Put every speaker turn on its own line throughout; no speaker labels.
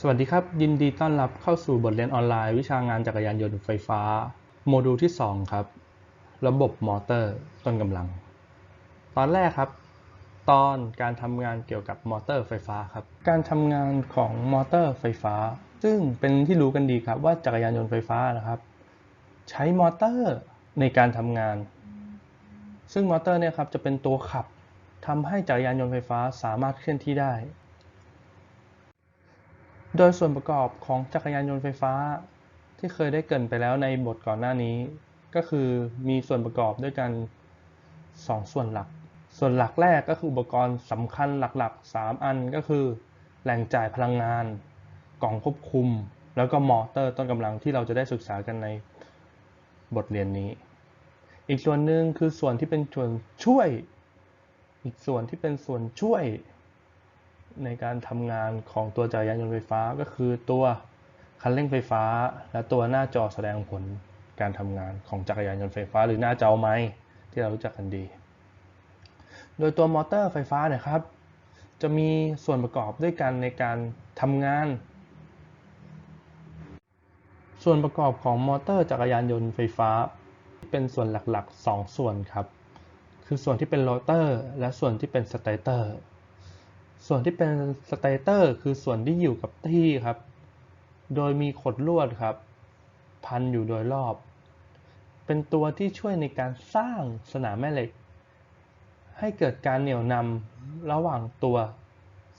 สวัสดีครับ ยินดีต้อนรับเข้าสู่บทเรียนออนไลน์วิชางานจักรยานยนต์ไฟฟ้า โมดูลที่ 2 ครับ ระบบมอเตอร์ต้นกำลัง ตอนแรกครับ ตอนการทำงานเกี่ยวกับมอเตอร์ไฟฟ้าครับ การทำงานของมอเตอร์ไฟฟ้า ซึ่งเป็นที่รู้กันดีครับว่าจักรยานยนต์ไฟฟ้านะครับ ใช้มอเตอร์ในการทำงาน ซึ่งมอเตอร์เนี่ยครับจะเป็นตัวขับทำให้จักรยานยนต์ไฟฟ้าสามารถเคลื่อนที่ได้ โดยส่วนประกอบของจักรยานยนต์ไฟฟ้า ที่เคยได้เกรินไปแล้วในบทก่อนหน้านี้ ก็คือมีส่วนประกอบด้วยกัน 2 ส่วนหลัก ส่วนหลักแรกก็คืออุปกรณ์สำคัญหลักๆ 3 อันก็คือแหล่งจ่ายพลังงาน กล่องควบคุม แล้วก็มอเตอร์ต้นกำลังที่เราจะได้ศึกษากันในบทเรียนนี้ อีกส่วนหนึ่งคือส่วนที่เป็นส่วนช่วย อีกส่วนที่เป็นส่วนช่วย ในการทำงานของตัวจักรยานยนต์ไฟฟ้าก็คือตัวคันเร่งไฟฟ้า และตัวหน้าจอแสดงผลการทำงานของจักรยานยนต์ไฟฟ้า หรือหน้าจอไม้ที่เรารู้จักกันดี โดยตัวมอเตอร์ไฟฟ้าเนี่ยครับ จะมีส่วนประกอบด้วยกันในการทำงาน ส่วนประกอบของมอเตอร์จักรยานยนต์ไฟฟ้า เป็นส่วนหลักๆ 2 ส่วนครับ คือส่วนที่เป็นโรเตอร์ และส่วนที่เป็นสเตเตอร์ ส่วนที่เป็นสเตเตอร์คือส่วนที่อยู่กับที่ครับ โดยมีขดลวดครับ พันอยู่โดยรอบ เป็นตัวที่ช่วยในการสร้างสนามแม่เหล็ก ให้เกิดการเหนี่ยวนำระหว่างตัว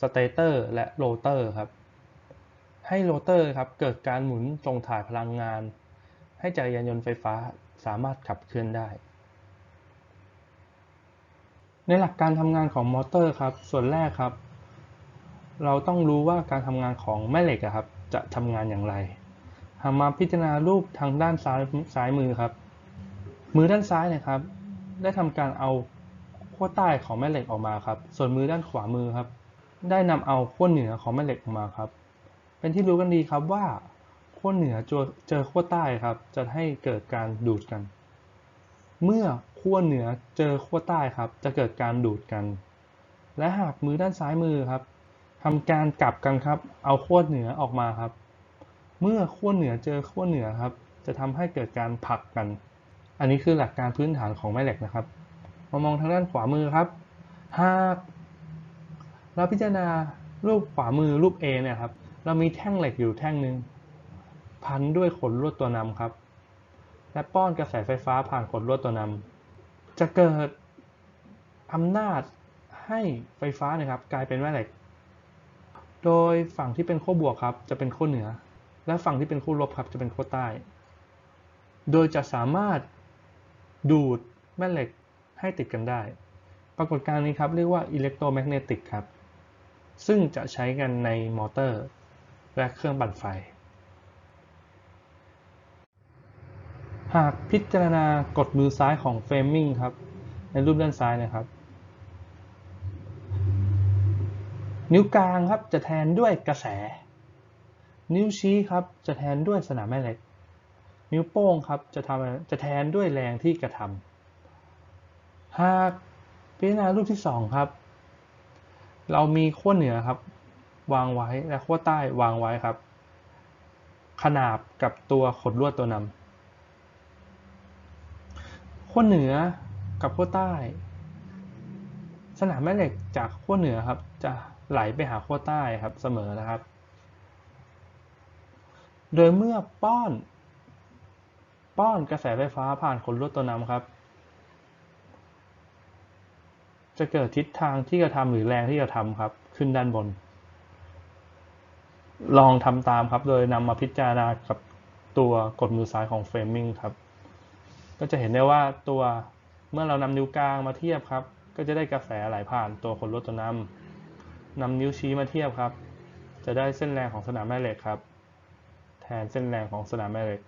สเตเตอร์และโรเตอร์ครับ ให้โรเตอร์ครับเกิดการหมุนส่งถ่ายพลังงาน ให้จักรยานยนต์ไฟฟ้าสามารถขับเคลื่อนได้ ในหลักการทำงานของมอเตอร์ครับ ส่วนแรกครับ เราต้องรู้ว่าการทำงานของแม่เหล็กครับจะทำงานอย่างไรหามาพิจารณารูปทางด้านซ้ายซ้ายมือครับ มือด้านซ้ายนะครับ ได้ทำการเอาขั้วใต้ของแม่เหล็กออกมาครับ ส่วนมือด้านขวามือครับ ได้นำเอาขั้วเหนือของแม่เหล็กออกมาครับ เป็นที่รู้กันดีครับว่าขั้วเหนือเจอเจอขั้วใต้ครับ จะให้เกิดการดูดกัน เมื่อขั้วเหนือเจอขั้วใต้ครับ จะเกิดการดูดกัน และหากมือด้านซ้ายมือครับ ทำการกลับกันครับ เอาขั้วเหนือออกมาครับ เมื่อขั้วเหนือเจอขั้วเหนือครับ จะทำให้เกิดการผลักกัน อันนี้คือหลักการพื้นฐานของแม่เหล็กนะครับ มามองทางด้านขวามือครับ หากเราพิจารณารูปขวามือรูป A เนี่ยครับ เรามีแท่งเหล็กอยู่แท่งหนึ่งพันด้วยขนลวดตัวนำครับ และป้อนกระแสไฟฟ้าผ่านขนลวดตัวนำจะเกิดอำนาจให้ไฟฟ้านะครับ กลายเป็นแม่เหล็ก โดยฝั่งที่เป็นขั้วบวกครับจะเป็นขั้วเหนือ และฝั่งที่เป็นขั้วลบครับจะเป็นขั้วใต้ โดยจะสามารถดูดแม่เหล็กให้ติดกันได้ ปรากฏการณ์นี้ครับเรียกว่าอิเล็กโทรแมกเนติกครับ ซึ่งจะใช้กันในมอเตอร์ และเครื่องปั่นไฟ หากพิจารณากดมือซ้ายของเฟรมมิงครับ ในรูปด้านซ้ายนะครับ นิ้วกลางครับจะแทนด้วยกระแส นิ้วชี้ครับจะแทนด้วยสนามแม่เหล็ก นิ้วโป้งครับจะทำจะแทนด้วยแรงที่กระทำหากพิจารณารูปที่สองครับ เรามีขั้วเหนือครับ วางไว้และขั้วใต้วางไว้ครับ ขนาบกับตัวขดลวดตัวนำขั้วเหนือกับขั้วใต้ สนามแม่เหล็กจากขั้วเหนือครับจะ ไหลไปหาขั้วใต้ครับเสมอนะครับ โดยเมื่อป้อน ป้อนกระแสไฟฟ้าผ่านขนลวดตัวนำครับ จะเกิดทิศทางที่กระทำหรือแรงที่กระทำครับ ขึ้นด้านบน ลองทำตามครับ โดยนำมาพิจารณากับตัวกดมือซ้ายของเฟรมมิงครับ ก็จะเห็นได้ว่าตัวเมื่อเรานำนิ้วกลางมาเทียบครับ ก็จะได้กระแสไหลผ่านตัวขนลวดตัวนำ นำนิ้วชี้มาเทียบครับ จะได้เส้นแรงของสนามแม่เหล็กครับ แทนเส้นแรงของสนามแม่เหล็ก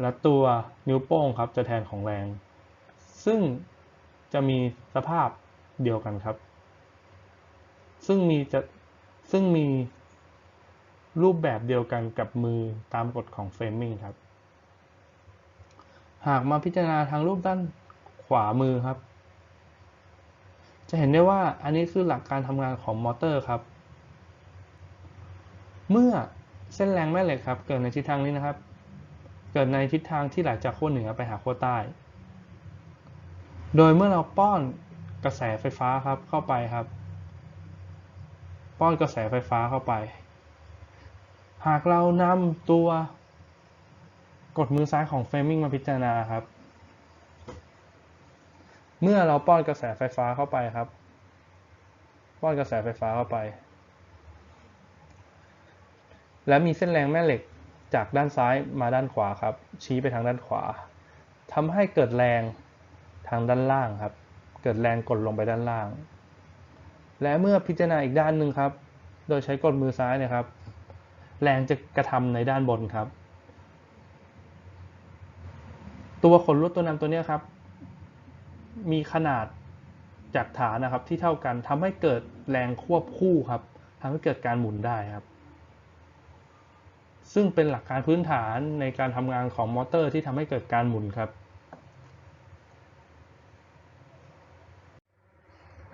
และตัวนิ้วโป้งครับจะแทนของแรง ซึ่งจะมีสภาพเดียวกันครับ ซึ่งมีจะซึ่งมีรูปแบบเดียวกันกับมือตามกฎของเฟรมมิงครับ หากมาพิจารณาทางรูปด้านขวามือครับ จะเห็นได้ว่าอันนี้คือหลักการทำงานของมอเตอร์ครับ เมื่อเส้นแรงแม่เหล็กครับ เกิดในทิศทางนี้นะครับ เกิดในทิศทางที่ไหลจากขั้วเหนือไปหาขั้วใต้ โดยเมื่อเราป้อนกระแสไฟฟ้าครับเข้าไปครับ ป้อนกระแสไฟฟ้าเข้าไป หากเรานำตัวกดมือซ้ายของเฟรมิงมาพิจารณาครับ เมื่อเราป้อนกระแสไฟฟ้าเข้าไปครับ ป้อนกระแสไฟฟ้าเข้าไป และมีเส้นแรงแม่เหล็กจากด้านซ้ายมาด้านขวาครับ ชี้ไปทางด้านขวาทำให้เกิดแรงทางด้านล่างครับ เกิดแรงกดลงไปด้านล่าง และเมื่อพิจารณาอีกด้านหนึ่งครับ โดยใช้กดมือซ้ายนะครับ แรงจะกระทำในด้านบนครับ ตัวขนลวดตัวนำตัวเนี้ยครับ มีขนาดจากฐานนะครับที่เท่ากันทำให้เกิดแรงควบคู่ครับทำให้เกิดการหมุนได้ครับ ซึ่งเป็นหลักการพื้นฐานในการทำงานของมอเตอร์ที่ทำให้เกิดการหมุนครับ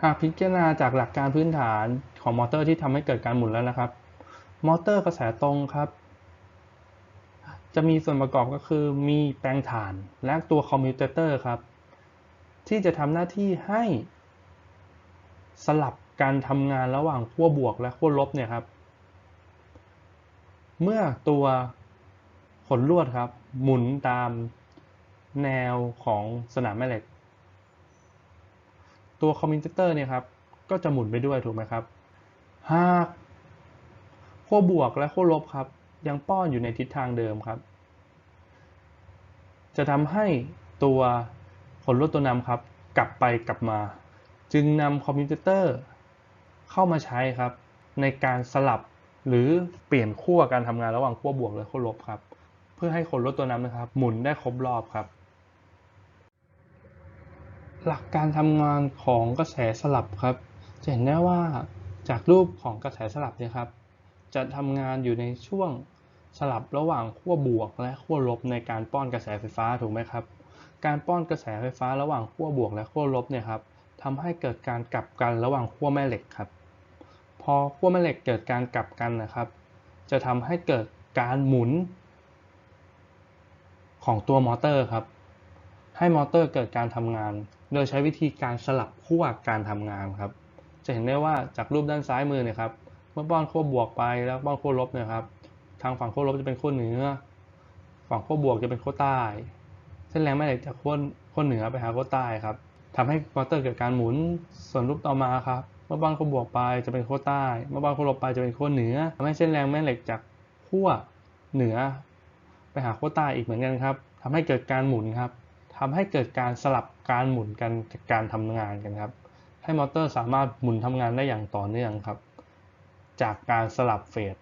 หากพิจารณาจากหลักการพื้นฐานของมอเตอร์ที่ทำให้เกิดการหมุนแล้วนะครับ มอเตอร์กระแสตรงครับ จะมีส่วนประกอบก็คือมีแปลงถ่านและตัวคอมมิวเตอร์ครับ ที่จะทำหน้าที่ให้สลับการทำงานระหว่างขั้วบวกและขั้วลบเนี่ยครับ เมื่อตัวขนลวดครับ หมุนตามแนวของสนามแม่เหล็ก ตัวคอมมิวเตอร์เนี่ยครับ ก็จะหมุนไปด้วยถูกไหมครับหากขั้วบวกและขั้วลบครับ ยังป้อนอยู่ในทิศทางเดิมครับ จะทำให้ตัว ผลลดตัวนำครับ กลับไปกลับมา จึงนำคอมพิวเตอร์เข้ามาใช้ครับ ในการสลับหรือเปลี่ยนขั้วการทำงานระหว่างขั้วบวกและขั้วลบครับ เพื่อให้คนลดตัวนำนะครับ หมุนได้ครบรอบครับ หลักการทำงานของกระแสสลับครับ จะเห็นได้ว่าจากรูปของกระแสสลับเนี่ยครับ จะทำงานอยู่ในช่วงสลับระหว่างขั้วบวกและขั้วลบในการป้อนกระแสไฟฟ้าถูกไหมครับ การป้อนกระแสไฟฟ้าระหว่างขั้วบวกและขั้วลบเนี่ยครับทำให้เกิดการกลับกันระหว่างขั้วแม่เหล็กครับ พอขั้วแม่เหล็กเกิดการกลับกันนะครับ จะทำให้เกิดการหมุน ของตัวมอเตอร์ครับ ให้มอเตอร์เกิดการทำงาน โดยใช้วิธีการสลับขั้วการทำงานครับ จะเห็นได้ว่าจากรูปด้านซ้ายมือเนี่ยครับเมื่อป้อนขั้วบวกไปแล้วป้อนขั้วลบเนี่ยครับ ทางฝั่งขั้วลบจะเป็นขั้วเหนือ ฝั่งขั้วบวกจะเป็นขั้วใต้ เส้นแรงแม่เหล็กจากขั้วขั้วเหนือไปหาขั้วใต้ครับทำให้มอเตอร์เกิดการหมุน ส่วนรูปต่อมาครับเมื่อป้อนขั้วบวกไปจะเป็นขั้วใต้ เมื่อป้อนขั้วลบไปจะเป็นขั้วเหนือทำให้เส้นแรงแม่เหล็กจากขั้วเหนือ ไปหาขั้วใต้อีกเหมือนกันครับทำให้เกิดการหมุนครับทำให้เกิดการสลับการหมุนกันจากการทำงานกันครับ ให้มอเตอร์สามารถหมุนทำงานได้อย่างต่อเนื่องครับ จากการสลับเฟส